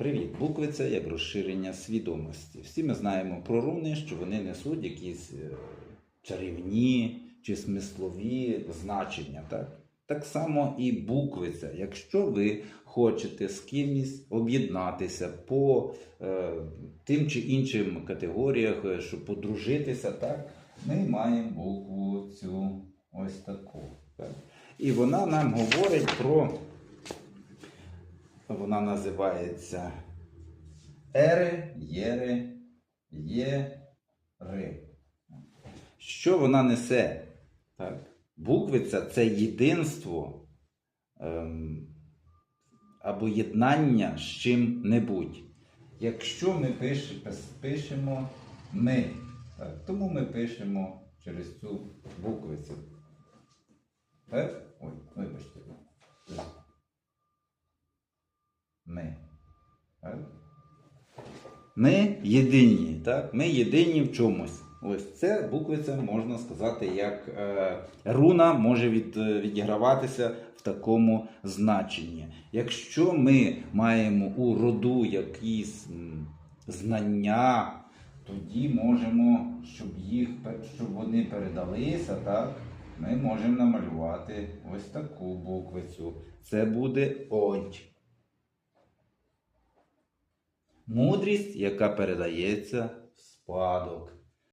Привіт, букви це як розширення свідомості. Всі ми знаємо про руни, що вони несуть якісь е, чарівні чи смислові значення. Так? так само і букви це. Якщо ви хочете з кимось об'єднатися по е, тим чи іншим категоріях, е, щоб подружитися, так, ми маємо букву цю ось таку. Так? І вона нам говорить про. Вона називається Ери, Єри, Єри. Що вона несе? Так? Буквиця це єдинство ем, або єднання з чим-небудь. Якщо ми пиш, пишемо ми, так? тому ми пишемо через цю буквицю. Так? Ой, вибачте. Ми. Так? Ми єдині, так? Ми єдині в чомусь. Ось це буквиця, можна сказати, як е, руна може від, е, відіграватися в такому значенні. Якщо ми маємо у роду якісь знання, тоді можемо, щоб їх щоб вони передалися, так, ми можемо намалювати ось таку буквицю. Це буде Одь. Мудрість, яка передається в спадок.